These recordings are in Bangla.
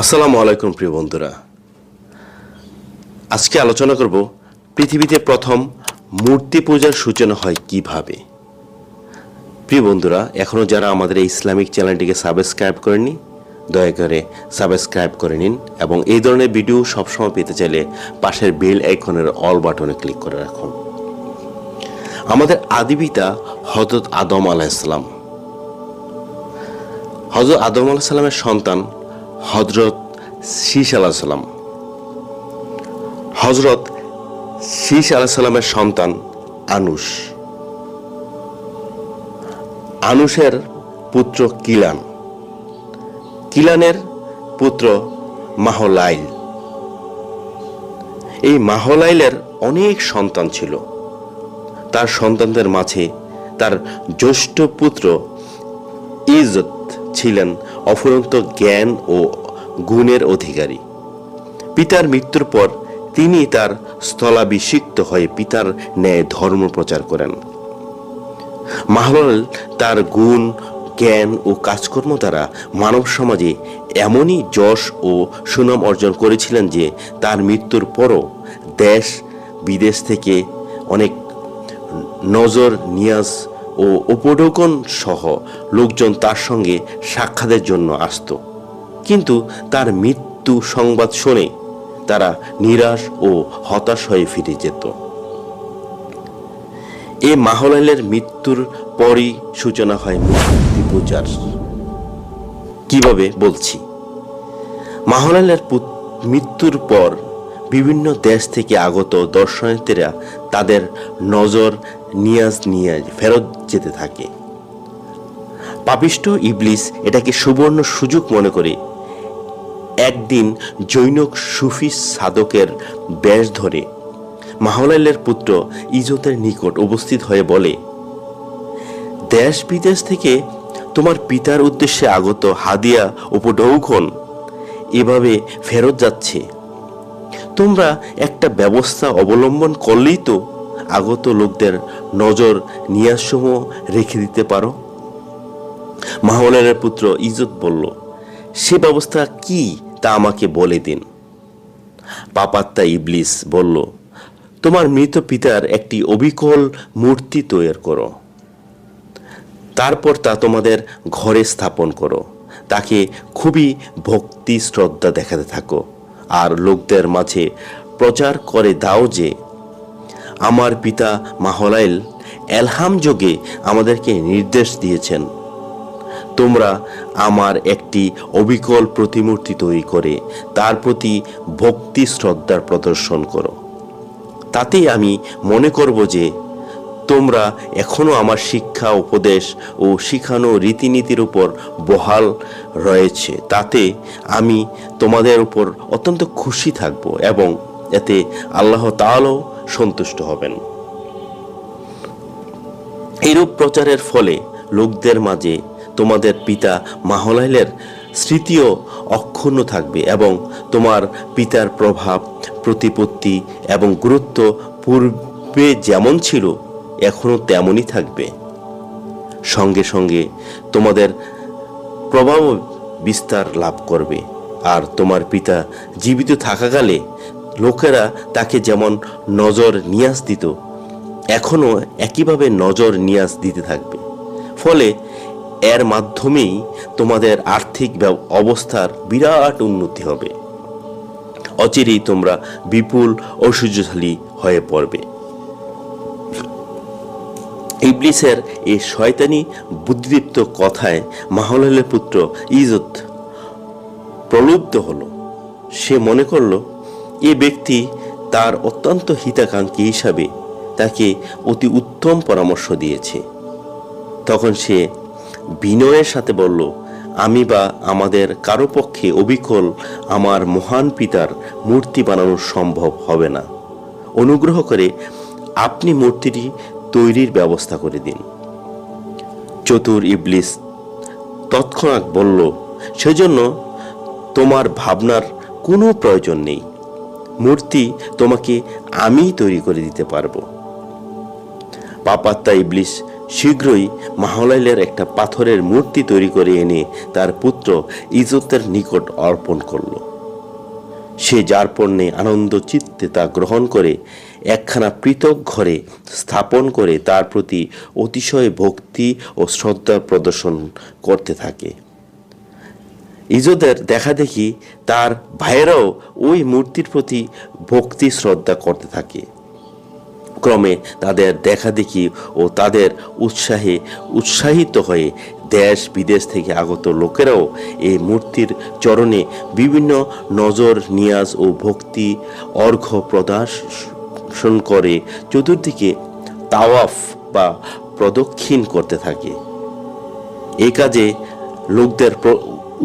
আসসালামু আলাইকুম প্রিয় বন্ধুরা। আজকে আলোচনা করব পৃথিবীতে প্রথম মূর্তি পূজার সূচনা হয় কীভাবে। প্রিয় বন্ধুরা এখনও যারা আমাদের এই ইসলামিক চ্যানেলটিকে সাবস্ক্রাইব করেননি, দয়া করে সাবস্ক্রাইব করে নিন এবং এই ধরনের ভিডিও সবসময় পেতে চাইলে পাশের বেল আইকনের অল বাটনে ক্লিক করে রাখুন। আমাদের আদিপিতা হজরত আদম আলাইসালাম হজরত আদম আলাইসাল্লামের সন্তান হজরত শীষ আলাহ সাল্লাম হজরত শীষ আলাহ সাল্লামের সন্তান আনুষ। আনুষের পুত্র কিলান। কিলানের পুত্র মাহলাইল। এই মাহলাইলের অনেক সন্তান ছিল। তার সন্তানদের মাঝে তার জ্যৈষ্ঠ পুত্র ইজত ছিলেন অফুরন্ত জ্ঞান ও গুণের অধিকারী। পিতার মৃত্যুর পর তিনি তার স্থলাভিষিক্ত হয়ে পিতার ন্যায় ধর্ম প্রচার করেন। মাহলাল তার গুণ, জ্ঞান ও কাজকর্ম দ্বারা মানব সমাজে এমনই যশ ও সুনাম অর্জন করেছিলেন যে তার মৃত্যুর পরও দেশ বিদেশ থেকে অনেক নজর নিয়াজ ও উপঢৌকন সহ লোকজন তার সঙ্গে সাক্ষাতের জন্য আসত। কিন্তু তার মৃত্যু সংবাদ শুনে তারা নিরাশ ও হতাশ হয়ে ফিরে যেত। এ মাহলালের মৃত্যুর পরই সূচনা হয় মূর্তি পূজার। কীভাবে বলছি? মাহলালের মৃত্যুর পর বিভিন্ন দেশ থেকে আগত দর্শনার্থীরা তাদের নজর নিয়াজ নিয়ে ফেরত যেতে থাকে। পাপিষ্ট ইবলিস এটাকে সুবর্ণ সুযোগ মনে করে একদিন জৈনক সুফি সাধকের বেশ ধরে মাহলাইলের পুত্র ইজতের নিকট উপস্থিত হয়ে বলে, দেশ বিদেশ থেকে তোমার পিতার উদ্দেশ্যে আগত হাদিয়া উপঢৌকন এভাবে ফেরত যাচ্ছে। তোমরা একটা ব্যবস্থা অবলম্বন করলেই তো আগত লোকদের নজর নিয়াসমূহ রেখে দিতে পারো। মাহলাইলের পুত্র ইজত বলল, সে ব্যবস্থা কি তা আমাকে বলে দিন। পাপাত্তা ইবলিস বলল, তোমার মৃত পিতার একটি অবিকল মূর্তি তৈরি করো। তারপর তা তোমাদের ঘরে স্থাপন করো। তাকে খুবই ভক্তি শ্রদ্ধা দেখাতে থাকো। আর লোকদের মাঝে প্রচার করে দাও যে, আমার পিতা মাহলাইল এলহাম যোগে আমাদেরকে নির্দেশ দিয়েছেন। তোমরা আমার একটি অবিকল প্রতিমূর্তি তৈরি করে তার প্রতি ভক্তি শ্রদ্ধার প্রদর্শন করো। তাতেই আমি মনে করব যে তোমরা এখনও আমার শিক্ষা, উপদেশ ও শিখানো রীতিনীতির উপর বহাল রয়েছে। তাতে আমি তোমাদের উপর অত্যন্ত খুশি থাকব এবং এতে আল্লাহ তাআলাও সন্তুষ্ট হবেন। এরূপ প্রচারের ফলে লোকদের মাঝে তোমাদের পিতা মাহলাইলের স্মৃতিও অক্ষুণ্ণ থাকবে এবং তোমার পিতার প্রভাব, প্রতিপত্তি এবং গুরুত্ব পূর্বে যেমন ছিল এখনও তেমনই থাকবে। সঙ্গে সঙ্গে তোমাদের প্রভাব বিস্তার লাভ করবে। আর তোমার পিতা জীবিত থাকাকালে লোকেরা তাকে যেমন নজর নিয়াজ দিত এখনও একইভাবে নজর নিয়াজ দিতে থাকবে। ফলে এর মাধ্যমেই তোমাদের আর্থিক অবস্থার বিরাট উন্নতি হবে। অচিরেই তোমরা বিপুল ঐশ্বর্যশালী হয়ে পড়বে। ইবলিসের এই শয়তানি বুদ্ধিদীপ্ত কথায় মাহলালের পুত্র ইজত প্রলুব্ধ হলো। সে মনে করল, এ ব্যক্তি তার অত্যন্ত হিতাকাঙ্ক্ষী হিসাবে তাকে অতি উত্তম পরামর্শ দিয়েছে। তখন সে বিনয়ের সাথে বলল, আমি বা আমাদের কারও পক্ষে অবিকল আমার মহান পিতার মূর্তি বানানো সম্ভব হবে না। অনুগ্রহ করে আপনি মূর্তিটি তৈরির ব্যবস্থা করে দিন। চতুর ইবলিস তৎক্ষণাৎ বলল, সেজন্য তোমার ভাবনার কোনো প্রয়োজন নেই। মূর্তি তোমাকে আমি তৈরি করে দিতে পারব। পাপাত্তা ইবলিস শীঘ্রই মাহলাইলের একটা পাথরের মূর্তি তৈরি করে এনে তার পুত্র ইজতের নিকট অর্পণ করল। সে যার পণ্যে আনন্দ চিত্তে তা গ্রহণ করে, একখানা পৃথক ঘরে স্থাপন করে তার প্রতি অতিশয় ভক্তি ও শ্রদ্ধা প্রদর্শন করতে থাকে। ইজদের দেখা দেখি তার ভাইয়েরাও ওই মূর্তির প্রতি ভক্তি শ্রদ্ধা করতে থাকে। ক্রমে তাদের দেখা দেখি ও তাদের উৎসাহে উৎসাহিত হয়ে দেশ বিদেশ থেকে আগত লোকেরাও এই মূর্তির চরণে বিভিন্ন নজর, নিয়াজ ও ভক্তি অর্ঘ প্রদর্শন করে, চতুর্দিকে তাওয়াফ বা প্রদক্ষিণ করতে থাকে। এই কাজে লোকদের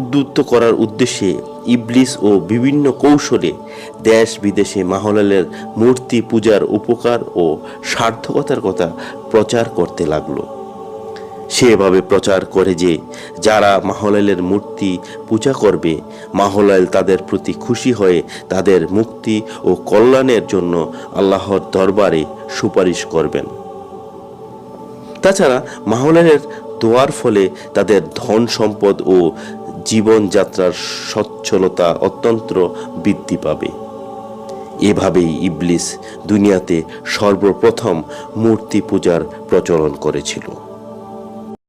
উদ্বুদ্ধ করার উদ্দেশ্যে ইবলিস ও বিভিন্ন কৌশলে দেশ বিদেশে মাহলালের মূর্তি পূজার উপকার ও সার্থকতার কথা প্রচার করতে লাগল। সে এভাবে প্রচার করে যে যারা মাহলালের মূর্তি পূজা করবে মাহলাল তাদের প্রতি খুশি হয়ে তাদের মুক্তি ও কল্যাণের জন্য আল্লাহর দরবারে সুপারিশ করবেন। তাছাড়া মাহলালের দোয়ার ফলে তাদের ধন সম্পদ ও জীবনযাত্রার সচ্ছলতা অত্যন্ত বৃদ্ধি পাবে। এভাবেই ইবলিস দুনিয়াতে সর্বপ্রথম মূর্তি পূজার প্রচলন করেছিল।